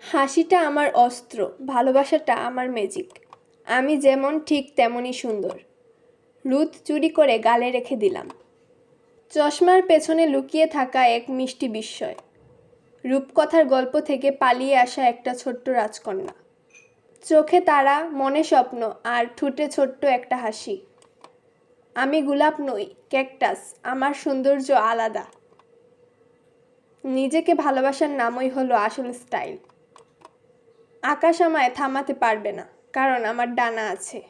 হাসিটা আমার অস্ত্র, ভালোবাসাটা আমার ম্যাজিক আমি যেমন ঠিক তেমনই সুন্দর। রুদ চুরি করে গালে রেখে দিলাম। চশমার পেছনে লুকিয়ে থাকা এক মিষ্টি বিস্ময়। রূপকথার গল্প থেকে পালিয়ে আসা একটা ছোট্ট রাজকন্যা। চোখে তারা, মনে স্বপ্ন, আর ঠুটে ছোট্ট একটা হাসি। আমি গোলাপ নই, ক্যাকটাস, আমার সৌন্দর্য আলাদা। নিজেকে ভালোবাসার নামই হলো আসল স্টাইল। আকাশ আমায় থামাতে পারবে না, কারণ আমার ডানা আছে।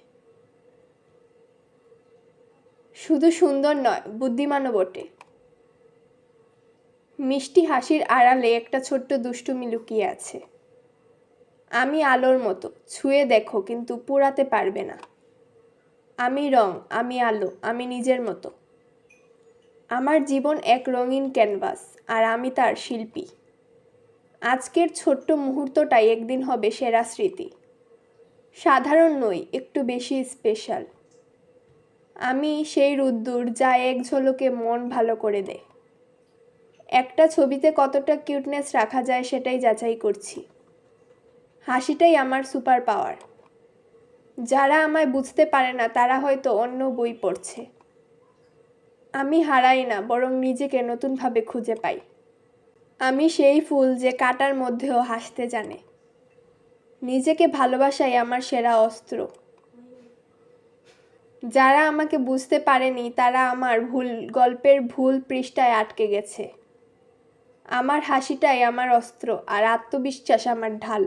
শুধু সুন্দর নয়, বুদ্ধিমানও বটে। মিষ্টি হাসির আড়ালে একটা ছোট্ট দুষ্টুমি লুকিয়ে আছে। আমি আলোর মতো, ছুঁয়ে দেখো, কিন্তু পোড়াতে পারবে না। আমি রং, আমি আলো, আমি নিজের মতো। আমার জীবন এক রঙিন ক্যানভাস আর আমি তার শিল্পী। আজকের ছোট্ট মুহূর্তটাই একদিন হবে সেরা স্মৃতি। সাধারণ নই, একটু বেশি স্পেশাল আমি সেই রুদ্দুর যা এক ঝলকে মন ভালো করে দেয়। একটা ছবিতে কতটা কিউটনেস রাখা যায় সেটাই যাচাই করছি। হাসিটাই আমার সুপার পাওয়ার যারা আমায় বুঝতে পারে না, তারা হয়তো অন্য বই পড়ছে। আমি হারাই না, বরং নিজেকে নতুনভাবে খুঁজে পাই। আমি সেই ফুল যে কাটার মধ্যেও হাসতে জানে। নিজেকে ভালোবাসাই আমার সেরা অস্ত্র। যারা আমাকে বুঝতে পারেনি, তারা আমার ভুল, গল্পের ভুল পৃষ্ঠায় আটকে গেছে। আমার হাসিটাই আমার অস্ত্র, আর আত্মবিশ্বাস আমার ঢাল।